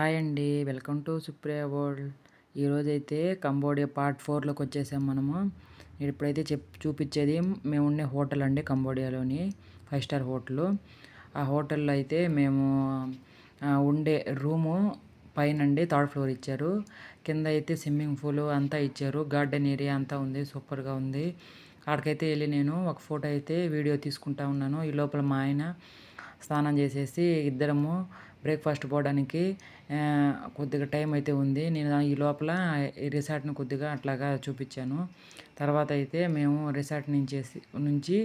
Hi అండి. Welcome to Supriya world. ఈరోజైతే Cambodia part ఫోర్లోకి వచ్చేసాం మనము. ఇప్పుడైతే చెప్ చూపించేది మేము ఉండే హోటల్ అండి కంబోడియాలోని ఫైవ్ స్టార్ హోటల్. ఆ హోటల్లో అయితే మేము ఉండే రూము పైన అండి థర్డ్ ఫ్లోర్ ఇచ్చారు. కింద అయితే స్విమ్మింగ్ పూల్ అంతా ఇచ్చారు. గార్డెన్ ఏరియా అంతా ఉంది సూపర్గా ఉంది. అక్కడికైతే వెళ్ళి నేను ఒక ఫోటో అయితే వీడియో తీసుకుంటా ఉన్నాను. ఈ లోపల మా ఆయన స్నానం చేసేసి ఇద్దరము బ్రేక్ఫాస్ట్ పోవడానికి కొద్దిగా టైం అయితే ఉంది. నేను ఈ లోపల ఈ రిసార్ట్ని కొద్దిగా అట్లాగా చూపించాను. తర్వాత అయితే మేము రిసార్ట్ నుంచి నుంచి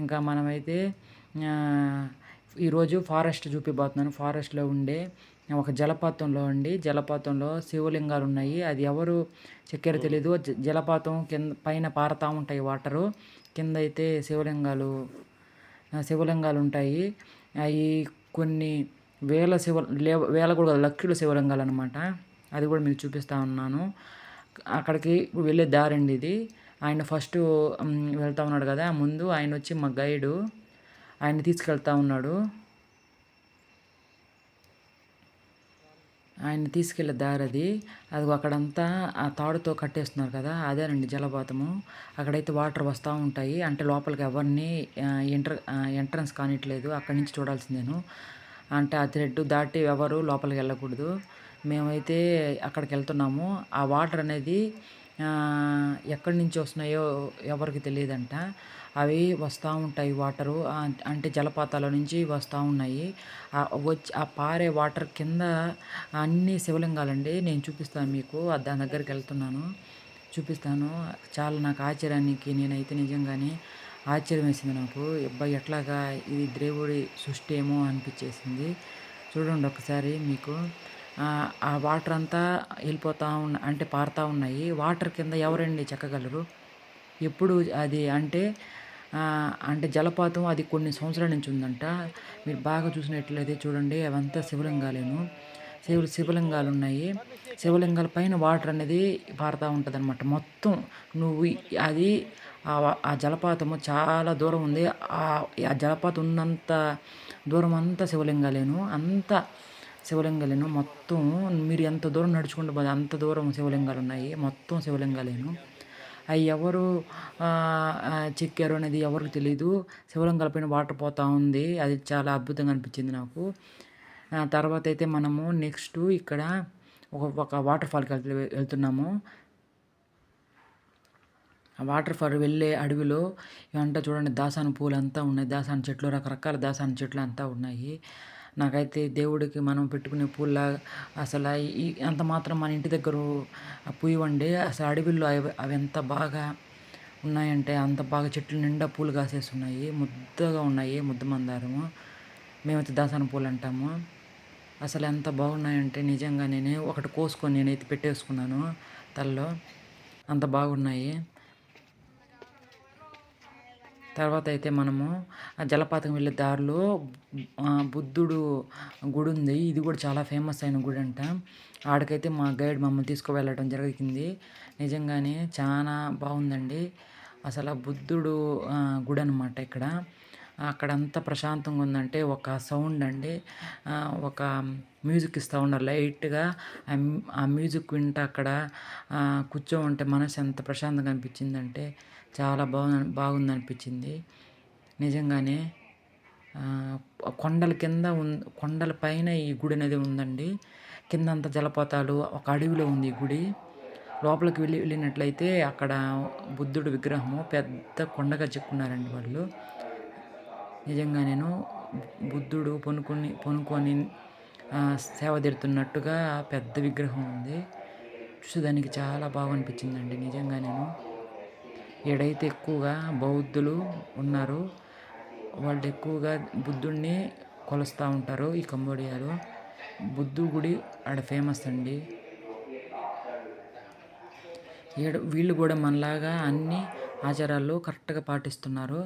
ఇంకా మనమైతే ఈరోజు ఫారెస్ట్ చూపిపోతున్నాను ఫారెస్ట్లో ఉండే ఒక జలపాతంలో ఉండి జలపాతంలో శివలింగాలు ఉన్నాయి. అది ఎవరు చెక్కారో తెలీదు. జలపాతం కింద పైన పారుతూ ఉంటాయి వాటరు. కింద అయితే శివలింగాలు శివలింగాలు ఉంటాయి. అవి కొన్ని వేల శివ వేల కూడా లక్షల శివలింగాలు అనమాట అది కూడా మీకు చూపిస్తూ ఉన్నాను. అక్కడికి వెళ్ళే దారి అండి ఇది. ఆయన ఫస్ట్ వెళ్తూ ఉన్నాడు కదా. ముందు ఆయన వచ్చి మా గైడు ఆయన తీసుకెళ్తా ఉన్నాడు. ఆయన తీసుకెళ్ళే దారి అది. అది అక్కడంతా ఆ తాడుతో కట్టేస్తున్నారు కదా అదేనండి జలపాతము. అక్కడైతే వాటర్ వస్తూ ఉంటాయి. అంటే లోపలికి ఎవరిని ఎంటర్ ఎంట్రన్స్ కానిట్లేదు. అక్కడి నుంచి చూడాల్సిందేను. అంటే ఆ థ్రెడ్ దాటి ఎవరు లోపలికి వెళ్ళకూడదు. మేమైతే అక్కడికి వెళ్తున్నాము. ఆ వాటర్ అనేది ఎక్కడి నుంచి వస్తున్నాయో ఎవరికి తెలియదంట. అవి వస్తూ ఉంటాయి వాటరు. అంటే జలపాతాల నుంచి వస్తూ ఉన్నాయి. వచ్చి ఆ పారే వాటర్ కింద అన్ని శివలింగాలండి. నేను చూపిస్తాను మీకు. దాని దగ్గరికి వెళ్తున్నాను. చూపిస్తాను. చాలా నాకు ఆశ్చర్యానికి నేనైతే నిజంగానే ఆశ్చర్యం వేసింది నాకు. అబ్బాయి ఎట్లాగా? ఇది దేవుడి సృష్టి ఏమో అనిపించేసింది. చూడండి ఒకసారి మీకు. ఆ వాటర్ అంతా వెళ్ళిపోతూ ఉన్న అంటే పారుతూ ఉన్నాయి. వాటర్ కింద ఎవరండి చెక్కగలరు? ఎప్పుడు అది అంటే అంటే జలపాతం అది కొన్ని సంవత్సరాల నుంచి ఉందంట. మీరు బాగా చూసినట్లయితే చూడండి అవంతా శివలింగాలేను. శివ శివలింగాలు ఉన్నాయి శివలింగాల పైన వాటర్ అనేది పారుతూ ఉంటుంది అనమాట మొత్తం నువ్వు అది ఆ జలపాతము చాలా దూరం ఉంది. ఆ జలపాతం ఉన్నంత దూరం అంతా శివలింగాలేను. అంత శివలింగాలేను. మొత్తం మీరు ఎంత దూరం నడుచుకుంటూ పోతే అంత దూరం శివలింగాలు ఉన్నాయి మొత్తం శివలింగాలేను. అవి ఎవరు చెక్కారు అనేది ఎవరికి తెలియదు శివలింగాల పైన వాటర్ పోతూ ఉంది. అది చాలా అద్భుతంగా అనిపించింది నాకు. తర్వాత అయితే మనము నెక్స్ట్ ఇక్కడ ఒక ఒక వాటర్ ఫాల్కి వెళ్తు వెళ్తున్నాము. ఆ వాటర్ ఫాల్ వెళ్ళే అడవిలో ఇవంతా చూడండి దాసాన పూలు అంతా ఉన్నాయి. దాసాన చెట్లు రకరకాల దాసాన చెట్లు అంతా ఉన్నాయి. నాకైతే దేవుడికి మనం పెట్టుకునే పూల అసలు ఈ అంత మాత్రం మన ఇంటి దగ్గర పూయవండి అసలు అడవిలో అవి అవి ఎంత బాగా ఉన్నాయంటే అంత బాగా చెట్లు నిండా పూలు కాసేస్తున్నాయి ముద్దగా ఉన్నాయి ముద్ద మందారము. మేమైతే దాసాన పూలు అంటాము. అసలు ఎంత బాగున్నాయంటే నిజంగా నేను ఒకటి కోసుకొని నేనైతే పెట్టేసుకున్నాను తలలో. అంత బాగున్నాయి. తర్వాత అయితే మనము ఆ జలపాతం వెళ్ళే దారిలో బుద్ధుడు గుడి ఉంది. ఇది కూడా చాలా ఫేమస్ అయిన గుడి అంట. ఆడికైతే మా గైడ్ మమ్మల్ని తీసుకువెళ్ళడం జరిగింది. నిజంగానే చాలా బాగుందండి. అసలు బుద్ధుడు గుడి అనమాట ఇక్కడ. అక్కడంతా ప్రశాంతంగా ఉందంటే ఒక సౌండ్ అండి ఒక మ్యూజిక్ ఇస్తూ ఉన్నారు లైట్గా ఆ మ్యూజిక్ వింటే అక్కడ కూర్చో ఉంటే మనసు ఎంత ప్రశాంతంగా అనిపించిందంటే చాలా బాగు బాగుంది అనిపించింది నిజంగానే కొండల కింద ఉన్ కొండల పైన ఈ గుడి అనేది ఉందండి. కిందంతా జలపాతాలు ఒక అడవిలో ఉంది ఈ గుడి. లోపలికి వెళ్ళి వెళ్ళినట్లయితే అక్కడ బుద్ధుడు విగ్రహము పెద్ద కొండగా చెక్కున్నారండి వాళ్ళు. నిజంగా నేను బుద్ధుడు పొనుకొని పొనుకొని సేవ తీరుతున్నట్టుగా పెద్ద విగ్రహం ఉంది. చూసేదానికి చాలా బాగా అనిపించిందండి నిజంగా నేను. ఎడైతే ఎక్కువగా బౌద్ధులు ఉన్నారు వాళ్ళు ఎక్కువగా బుద్ధుడిని కొలుస్తూ ఉంటారు ఈ కంబోడియాలో. బుద్ధు గుడి ఆడ ఫేమస్ అండి. ఈడ వీళ్ళు కూడా మనలాగా అన్నీ ఆచారాలు కరెక్ట్గా పాటిస్తున్నారు.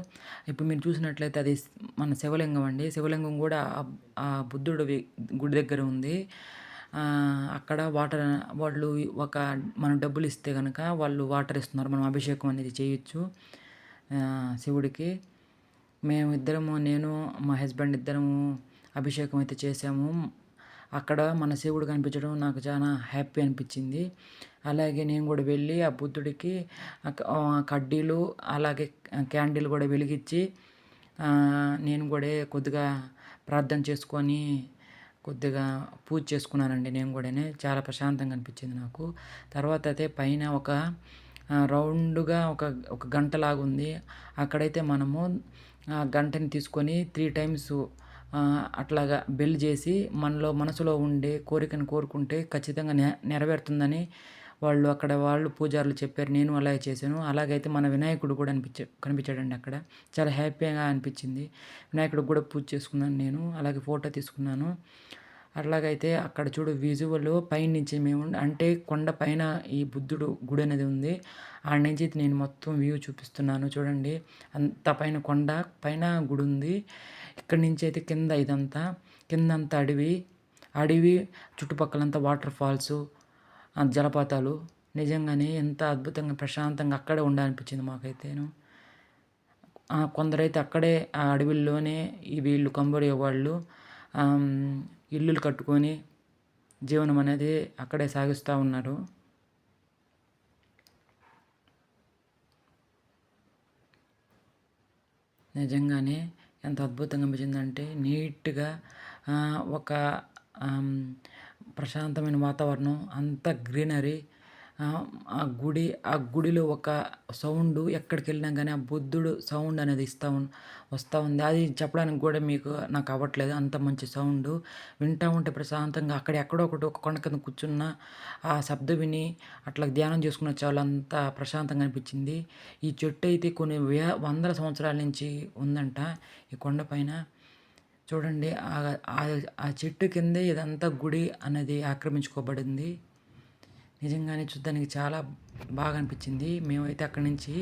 ఇప్పుడు మీరు చూసినట్లయితే అది మన శివలింగం అండి. శివలింగం కూడా ఆ బుద్ధుడు గుడి దగ్గర ఉంది. అక్కడ వాటర్ వాళ్ళు ఒక మనం డబ్బులు ఇస్తే కనుక వాళ్ళు వాటర్ ఇస్తున్నారు. మనం అభిషేకం అనేది చేయొచ్చు శివుడికి. మేము ఇద్దరము నేను మా హస్బెండ్ ఇద్దరము అభిషేకం అయితే చేసాము. అక్కడ మన శివుడు కనిపించడం నాకు చాలా హ్యాపీ అనిపించింది. అలాగే నేను కూడా వెళ్ళి ఆ బుద్ధుడికి కడ్డీలు అలాగే క్యాండిల్ కూడా వెలిగించి నేను కూడా కొద్దిగా ప్రార్థన చేసుకొని కొద్దిగా పూజ చేసుకున్నానండి నేను కూడా చాలా ప్రశాంతంగా అనిపించింది నాకు. తర్వాత అయితే పైన ఒక రౌండ్గా ఒక ఒక గంటలాగా ఉంది అక్కడైతే మనము ఆ గంటని తీసుకొని త్రీ టైమ్స్ అట్లాగా బెల్ చేసి మనలో మనసులో ఉండే కోరికను కోరుకుంటే ఖచ్చితంగా నె నెరవేరుతుందని వాళ్ళు అక్కడ వాళ్ళు పూజారులు చెప్పారు. నేను అలాగే చేశాను. అలాగైతే మన వినాయకుడు కూడా అనిపించా కనిపించాడండి అక్కడ. చాలా హ్యాపీగా అనిపించింది. వినాయకుడు కూడా పూజ చేసుకున్నాను నేను. అలాగే ఫోటో తీసుకున్నాను. అట్లాగైతే అక్కడ చూడు విజువల్ పైనుంచి మేము అంటే కొండ పైన ఈ బుద్ధుడు గుడి అనేది ఉంది. ఆడ నుంచి నేను మొత్తం వ్యూ చూపిస్తున్నాను చూడండి. అంత పైన కొండ పైన గుడి ఉంది. ఇక్కడి నుంచి అయితే కింద ఇదంతా కిందంతా అడవి అడవి చుట్టుపక్కలంతా వాటర్ ఫాల్స్ జలపాతాలు. నిజంగానే ఎంత అద్భుతంగా ప్రశాంతంగా అక్కడే ఉండాలనిపించింది మాకైతేను. కొందరైతే అక్కడే ఆ అడవిల్లోనే ఈ వీళ్ళు కంబోడియా వాళ్ళు ఇల్లులు కట్టుకొని జీవనం అనేది అక్కడే సాగిస్తూ ఉన్నారు. నిజంగానే ఎంత అద్భుతంగా అనిపించిందంటే నీట్గా ఒక ప్రశాంతమైన వాతావరణం అంత గ్రీనరీ ఆ గుడి ఆ గుడిలో ఒక సౌండ్ ఎక్కడికి వెళ్ళినా కానీ ఆ బుద్ధుడు సౌండ్ అనేది ఇస్తూ వస్తూ ఉంది. అది చెప్పడానికి కూడా మీకు నాకు అవ్వట్లేదు అంత మంచి సౌండు. వింటూ ఉంటే ప్రశాంతంగా అక్కడ ఎక్కడో ఒకటి ఒక కొండ కింద కూర్చున్న ఆ శబ్దం విని అట్లా ధ్యానం చేసుకున్న చాలా అంత ప్రశాంతంగా అనిపించింది. ఈ చెట్టు అయితే కొన్ని వే వందల సంవత్సరాల నుంచి ఉందంట ఈ కొండపైన చూడండి ఆ చెట్టు కిందే ఇదంతా గుడి అనేది ఆక్రమించుకోబడింది. నిజంగానే చూడ్డానికి చాలా బాగా అనిపించింది మేమైతే అక్కడి నుంచి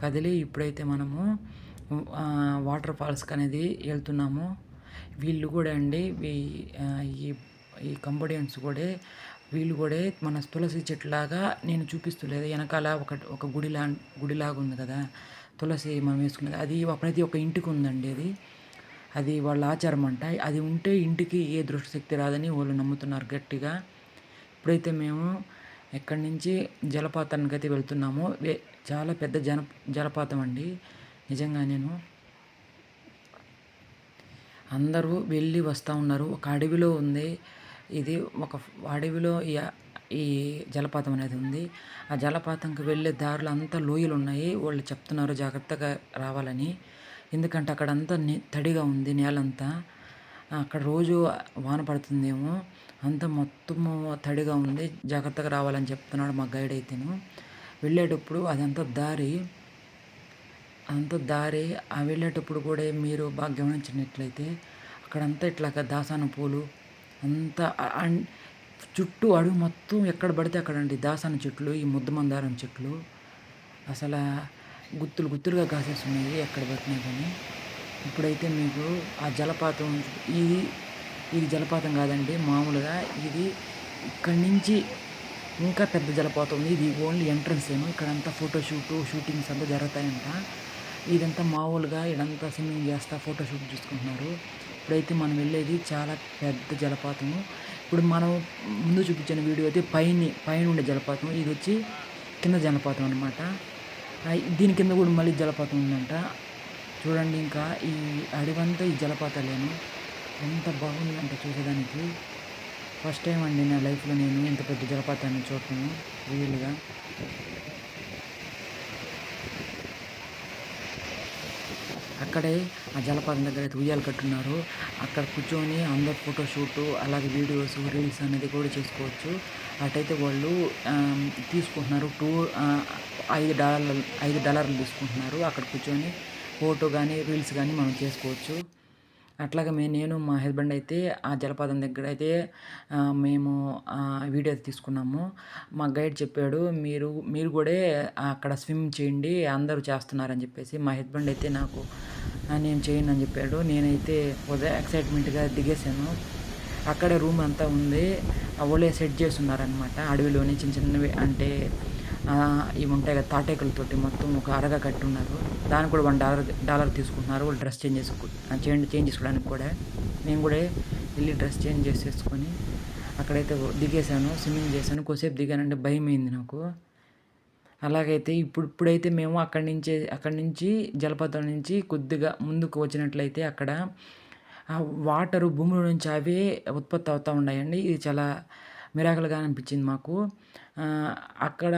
కదిలి ఇప్పుడైతే మనము వాటర్ ఫాల్స్కి అనేది వెళ్తున్నాము. వీళ్ళు కూడా అండి ఈ ఈ కంబోడియన్స్ కూడా వీళ్ళు కూడా మన తులసి చెట్టులాగా నేను చూపిస్తులేదు. వెనకాల ఒక ఒక గుడిలా గుడిలాగా ఉంది కదా తులసి మనం వేసుకునేది. అది ప్రతి ఒక్క ఇంటికి ఉందండి అది. అది వాళ్ళ ఆచారం అంట. అది ఉంటే ఇంటికి ఏ దృష్టశక్తి రాదని వాళ్ళు నమ్ముతున్నారు గట్టిగా. ఇప్పుడైతే మేము ఎక్కడి నుంచి జలపాతానికి అయితే వెళ్తున్నాము చాలా పెద్ద జన జలపాతం అండి. నిజంగా నేను అందరూ వెళ్ళి వస్తూ ఉన్నారు. ఒక అడవిలో ఉంది. ఇది ఒక అడవిలో ఈ జలపాతం అనేది ఉంది. ఆ జలపాతంకి వెళ్ళే దారులు అంతా లోయలు ఉన్నాయి. వాళ్ళు చెప్తున్నారు జాగ్రత్తగా రావాలని. ఎందుకంటే అక్కడంతా తడిగా ఉంది నేలంతా. అక్కడ రోజు వాన పడుతుందేమో అంత మొత్తము తడిగా ఉంది జాగ్రత్తగా రావాలని చెప్తున్నాడు మా గైడ్ అయితేను. వెళ్ళేటప్పుడు అదంతా దారి అంత దారి ఆ వెళ్ళేటప్పుడు కూడా మీరు బాగా గమనించినట్లయితే అక్కడంతా ఇట్లాగా దాసాన పూలు అంతా చుట్టూ అడుగు మొత్తం ఎక్కడ పడితే అక్కడండి దాసాన చెట్లు ఈ ముద్ద మందారం చెట్లు. అసలు గుత్తులు గుత్తులుగా కాసేస్తున్నాయి ఎక్కడ పడుతున్నాయి కానీ. ఇప్పుడైతే మీకు ఆ జలపాతం ఇది ఇది జలపాతం కాదండి మామూలుగా ఇది ఇక్కడి నుంచి ఇంకా పెద్ద జలపాతం ఉంది. ఇది ఓన్లీ ఎంట్రన్స్ ఏమో ఇక్కడంతా ఫోటోషూట్ షూటింగ్స్ అంతా జరుగుతాయంట. ఇదంతా మామూలుగా ఇదంతా స్విమ్మింగ్ చేస్తా ఫోటోషూట్ చూసుకుంటున్నారు. ఇప్పుడైతే మనం వెళ్ళేది చాలా పెద్ద జలపాతము ఇప్పుడు మనం ముందు చూపించిన వీడియో అయితే పైన పైన ఉండే జలపాతం. ఇది వచ్చి కింద జలపాతం అనమాట దీని కింద కూడా మళ్ళీ జలపాతం ఉందంట. చూడండి ఇంకా ఈ అడవంతా ఈ జలపాతాలేను ఎంత బాగుందంటే చూసేదానికి. ఫస్ట్ టైం అండి నా లైఫ్లో నేను ఇంత పెద్ద జలపాతాన్ని చూడటము రియల్గా. అక్కడే ఆ జలపాతం దగ్గర అయితే ఉయ్యాలు కట్టున్నారు. అక్కడ కూర్చొని అందరు ఫోటోషూట్ అలాగే వీడియోస్ రీల్స్ అనేది కూడా చేసుకోవచ్చు. అటైతే వాళ్ళు తీసుకుంటున్నారు టూ ఐదు డాలర్లు ఐదు డాలర్లు తీసుకుంటున్నారు. అక్కడ కూర్చొని ఫోటో కానీ రీల్స్ కానీ మనం చేసుకోవచ్చు. అట్లాగే మే నేను మా హస్బెండ్ అయితే ఆ జలపాతం దగ్గర అయితే మేము వీడియో తీసుకున్నాము. మా గైడ్ చెప్పాడు మీరు మీరు కూడా అక్కడ స్విమ్ చేయండి అందరూ చేస్తున్నారని చెప్పేసి. మా హస్బెండ్ అయితే నాకు నేను చేయను అని చెప్పాడు. నేనైతే ఉదయం ఎక్సైట్మెంట్గా దిగేసాను అక్కడే రూమ్ అంతా ఉంది. వాళ్ళే సెట్ చేస్తున్నారనమాట అడవిలోని చిన్న చిన్నవి అంటే ఇవి ఉంటాయి కదా తాటేకులతోటి మొత్తం ఒక అరగా కట్టి ఉన్నారు దానికి కూడా వన్ డాలర్ డాలర్ తీసుకుంటున్నారు. వాళ్ళు డ్రెస్ చేంజ్ చేసుకో చేంజ్ చేంజ్ చేసుకోవడానికి కూడా. మేము కూడా వెళ్ళి డ్రెస్ చేంజ్ చేసేసుకొని అక్కడైతే దిగేశాను స్విమ్మింగ్ చేశాను. కొద్దిసేపు దిగానంటే భయమైంది నాకు. అలాగైతే ఇప్పుడు ఇప్పుడైతే మేము అక్కడి నుంచి అక్కడి నుంచి జలపాతం నుంచి కొద్దిగా ముందుకు వచ్చినట్లయితే అక్కడ ఆ వాటరు భూమిలో నుంచి అవే ఉత్పత్తి అవుతూ ఉన్నాయండి. ఇది చాలా మిరాకల్గా అనిపించింది మాకు. అక్కడ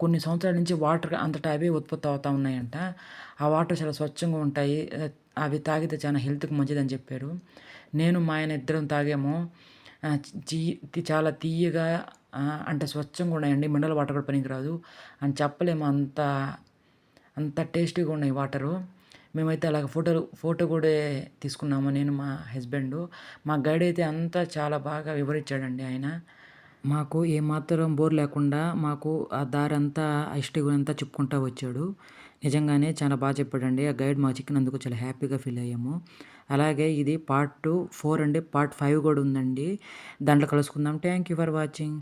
కొన్ని సంవత్సరాల నుంచి వాటర్ అంతటా అవే ఉత్పత్తి అవుతూ ఉన్నాయంట. ఆ వాటర్ చాలా స్వచ్ఛంగా ఉంటాయి. అవి తాగితే చాలా హెల్త్కి మంచిదని చెప్పారు. నేను మా ఆయన ఇద్దరం తాగాము. చాలా తీయగా అంటే స్వచ్ఛంగా ఉన్నాయండి. మినరల్ వాటర్ కూడా పనికిరాదు. అని చెప్పలేము. అంత అంత టేస్టీగా ఉన్నాయి వాటరు. మేమైతే అలాగ ఫోటోలు ఫోటో కూడా తీసుకున్నాము. నేను మా హస్బెండ్. మా గైడ్ అయితే అంతా చాలా బాగా వివరించాడండి ఆయన. మాకు ఏమాత్రం బోర్ లేకుండా మాకు ఆ దారి అంతా హిస్టరీ గురంతా చెప్పుకుంటూ వచ్చాడు. నిజంగానే చాలా బాగా చెప్పాడండి. ఆ గైడ్ మాకు చిక్కినందుకు చాలా హ్యాపీగా ఫీల్ అయ్యాము. అలాగే ఇది పార్ట్ టూ ఫోర్ అండి. పార్ట్ ఫైవ్ కూడా ఉందండి. దాంట్లో కలుసుకుందాం. Thank you for watching.